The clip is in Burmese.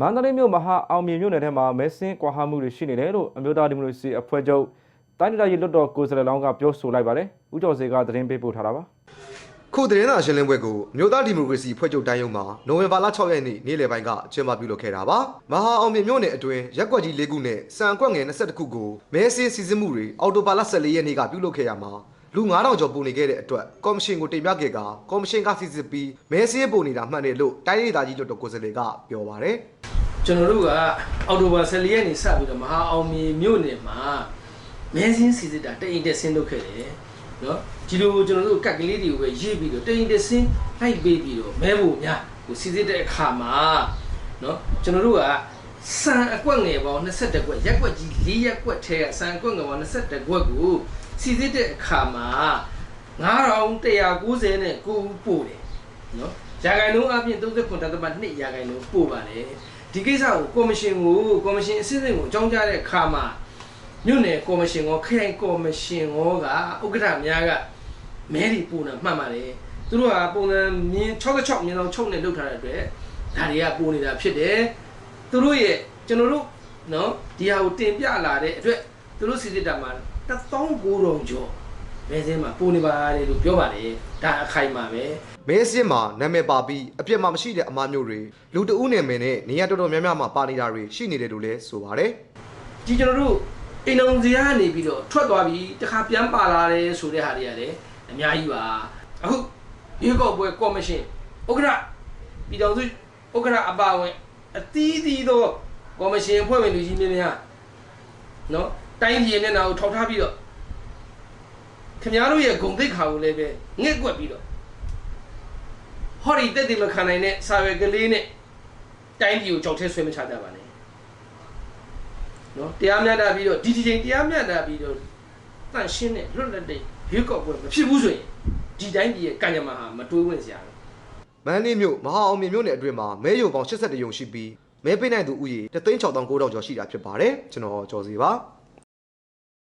မန္တလေးမြို့မဟာအောင်မြေမြို့နယ်ထဲမှာမဲဆင်းကွာဟမှုတွေရှိနေတယ်လို့အမျိုးသားဒီမိုကရေစီအဖွဲ့ချုပ်တိုင်းဒေသကြီးလွှတ်တော်ကိုယ်စားလှယ်လောင်းကပြောဆိုလိုက်ပါတယ်ဦးကျော်စေကသတင်းပေးပို့ထားတာပါခုသတင်းစာရှင်းလင်းပွဲကိုမြို့သားဒီမိုကရေစီဖွဲ့ချုပ်တိုင်းရုံးမှာနိုဝင်ဘာလ6ရက်နေ့နေ့လယ်ပိုင်းကကျင်းပပြုလုပ်ခဲ့တာပါမဟာအောင်မြင်မြို့နယ်အတွင်းရက်ကွက်ကြီး၄ခုနဲ့စံကွက်ငယ်22ခုကိုမဲဆင်းစီစဉ်မှုတွေအော်တိုဘာလ14ရက်နေ့ကပြုလုပ်ခဲ့ရမှာလူ9000ကျော်ပုံနေခဲ့တဲ့အတွက်ကော်မရှင်ကိုတင်ပြခဲ့ကကော်မရှင်ကစီစစ်ပြီးမဲဆင်းပုံနေတာမှန်တယ်လို့တိုင်းဒေသကြီးလွှတ်တော်ကိုယ်စားလှယ်ကပြောပါတယ် ကျွန်တော်တို့ကအော်တိုဘာ14ရက်နေ့စပြီးတော့မဟာအောင်မြေမြို့နယ်မှာမဲစင်းစီစစ်တာတအိမ်တက်ဆင်းလုပ်ခဲ့တယ်နော်ဒီလိုကျွန်တော်တို့ကတ်ကလေးတွေကိုပဲရေးပြီးတော့တအိမ်တက်ဆင်းလိုက်ပေးပြီးတော့မဲဖို့များကိုစီစစ်တဲ့အခါမှာနော်ကျွန်တော်တို့ကစံအကွက်ငယ်ပေါင်း22ကွက်ရက်ကွက်ကြီး4ရက်ကွက်ထဲကစံအကွက်ငယ်ပေါင်း22ကွက်ကိုစီစစ်တဲ့အခါမှာ9190နဲ့ကိုပို့တယ်နော် ရာဂိုင်နှုန်းအပြင်39.2ရာဂိုင်နှုန်းပို့ပါတယ်ဒီကိစ္စကိုကော်မရှင်ကိုကော်မရှင်အစစ်အစစ်ကိုအကြောင်းကြားတဲ့အခါမှာမြို့နယ်ကော်မရှင်ရောခရိုင်ကော်မရှင်ရောကဥက္ကဋ္ဌများကမဲဒီပုံနာမှတ်ပါတယ်သူတို့ကပုံစံမြင်း66မြင်းဆောင်ချုပ်နဲ့လုပ်ထားတဲ့အတွက်ဒါတွေကပုံနေတာဖြစ်တယ်သူတို့ရဲ့ကျွန်တော်တို့နော်ဒီဟာကိုတင်ပြလာတဲ့အတွက်သူတို့စီစစ်တာမှာ19000ကျော် မဲစင်းမှာပုံနေပါတယ်လို့ပြောပါတယ်ဒါအခိုင်အမာပဲမဲဆင်းမှာနာမည်ပါပြီးအပြစ်မှမရှိတဲ့အမားမျိုးတွေလူတဦးနယ်မယ်နဲ့နေရာတော်တော်များများမှာပါနေတာတွေရှိနေတယ်လို့လည်းဆိုပါတယ်ဒီကျွန်တော်တို့အိမ်အောင်စရာကနေပြီးတော့ထွက်သွားပြီးတခါပြန်ပါလာတယ်ဆိုတဲ့ဟာတွေကလည်းအများကြီးပါအခုရေကောက်ပွဲကော်မရှင်ဥက္ကဋ္ဌပြည်တော်စုဥက္ကဋ္ဌအပါဝင်အသီးသီးသောကော်မရှင်အဖွဲ့ဝင်လူကြီးများများနော်တိုင်းပြည်နဲ့နာကိုထောက်ထားပြီးတော့ ခင်ဗျားတို့ရဲ့ဂုံတိတ်ခါကိုလည်းပဲငှက်ကွက်ပြီးတော့ဟောဒီတက်တယ်မခံနိုင်တဲ့စာရွက်ကလေးနဲ့တိုင်းပြည်ကိုကြောက်ထဲဆွဲမချကြပါနဲ့နော်တရားမျှတပြီးတော့ဒီဒီချိန်တရားမျှတပြီးတော့တန့်ရှင်းတဲ့လွတ်လပ်တဲ့ရွေးကောက်ပွဲမဖြစ်ဘူးဆိုရင်ဒီတိုင်းပြည်ရဲ့ကံကြမ္မာဟာမတွေးဝင်စရာဘူးမန္တလေးမြို့မဟာအောင်မြင်မြို့နယ်အတွင်းမှာမဲယုံပေါင်း82ယုံရှိပြီးမဲပေးနိုင်သူဦးရေ36900ကျော်ရှိတာဖြစ်ပါတယ်ကျွန်တော်ကျော်စီပါ